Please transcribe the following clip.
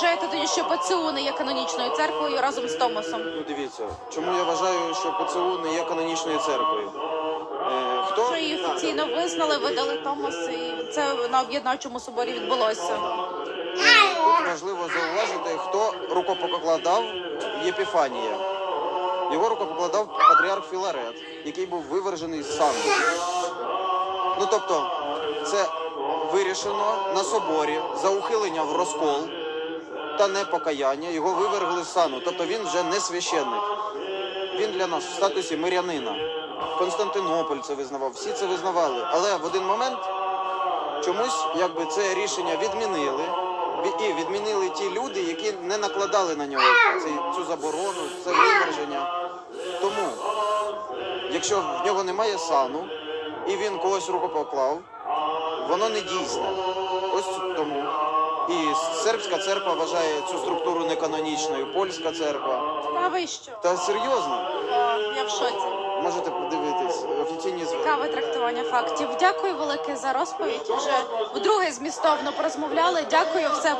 вважаєте тоді, що ПЦУ не є канонічною церквою разом з Томосом? Ну дивіться, чому я вважаю, що ПЦУ не є канонічною церквою. Е, хто Що її офіційно визнали, видали Томос, і це на об'єднавчому соборі відбулося. Тут важливо зауважити, хто рукопокладав Єпіфанія. Його рукопокладав патріарх Філарет, який був вивержений сану. Ну тобто, це вирішено на соборі за ухилення в розкол та непокаяння. Його вивергли з сану. Тобто він вже не священник. Він для нас в статусі мирянина. Константинополь це визнавав, всі це визнавали. Але в один момент чомусь якби це рішення відмінили. І відмінили ті люди, які не накладали на нього цю заборону, це виверження. Тому, якщо в нього немає сану і він когось рукопоклав, воно не дійсне. Ось сербська церква вважає цю структуру неканонічною, польська церква. Та ви що? Та серйозно, О, я в шоці. можете подивитись офіційні звіти. Цікаве трактування фактів. Дякую велике за розповідь. Вже вдруге змістовно порозмовляли. Дякую, все.